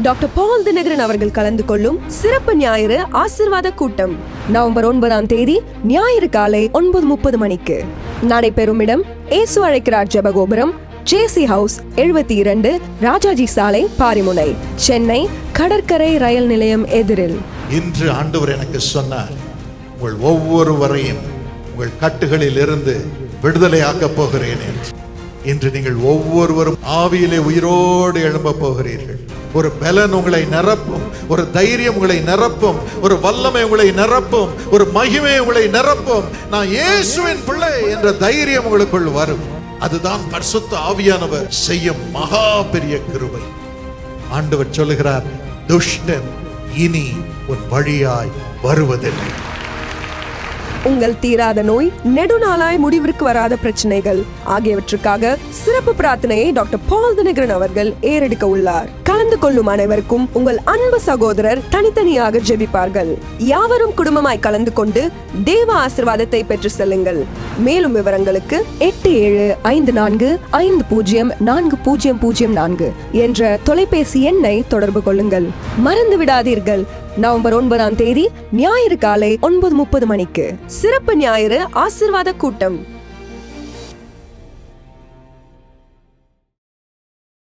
Doctor பால் தினகரன் அவர்கள் கலந்து கொள்ளும் சிறப்பு ஞாயிறு ஆசிர்வாத கூட்டம். நவம்பர் ஒன்பதாம் தேதி ஞாயிறு காலை ஒன்பது முப்பது மணிக்கு. நடைபெறும் இடம் ஏசு அழைக்கிறார் ஜெபகோபுரம் ஜேசி ஹவுஸ் எழுபத்தி இரண்டு ராஜாஜி சாலை பாரிமுனை சென்னை கடற்கரை ரயில் நிலையம் எதிரில். இன்று ஆண்டவர் எனக்கு சொன்னார் உங்கள் ஒவ்வொருவரையும் உங்கள் கட்டுகளில் இருந்து விடுதலையாக்கப் போகிறேன் என்று. இன்று நீங்கள் ஒவ்வொருவரும் ஆவியிலே உயிரோடு எழும்ப போகிறீர்கள். ஒரு பலன் உங்களை நிரப்பும் ஒரு தைரியம் உங்களை நிரப்பும் ஒரு வல்லமை உங்களை நிரப்பும் ஒரு மகிமை உங்களை நிரப்பும். நான் இயேசுவின் பிள்ளை என்ற தைரியம் உங்களுக்குள் வரும். அதுதான் பரிசுத்த ஆவியானவர் செய்யும் மகா பெரிய கிருபை. ஆண்டவர் சொல்லுகிறார் துஷ்டன் இனி உன் வழியாய் வருவதில்லை. உங்கள் தீராத நோய் நெடுநாளாய் முடிவிற்கு வராத பிரச்சனைகள். ஆகியவற்றுக்காக சிறப்பு பிரார்த்தனையை டாக்டர் பால் தினகரன் அவர்கள் ஏறெடுக்க உள்ளார். கலந்து கொள்ளும் அனைவருக்கும் உங்கள் அன்பு சகோதரர் தனித்தனியாக ஜெபிப்பார்கள். யாவரும் குடும்பமாய் கலந்து கொண்டு தேவ ஆசிர்வாதத்தை பெற்று செல்லுங்கள். மேலும் விவரங்களுக்கு எட்டு ஏழு ஐந்து நான்கு ஐந்து பூஜ்ஜியம் நான்கு பூஜ்ஜியம் பூஜ்ஜியம் நான்கு என்ற தொலைபேசி எண்ணை தொடர்பு கொள்ளுங்கள். மறந்து விடாதீர்கள் நவம்பர் ஒன்பதாம் தேதி ஞாயிறு காலை ஒன்பது முப்பது மணிக்கு. சிறப்பு ஞாயிறு ஆசிர்வாத கூட்டம்.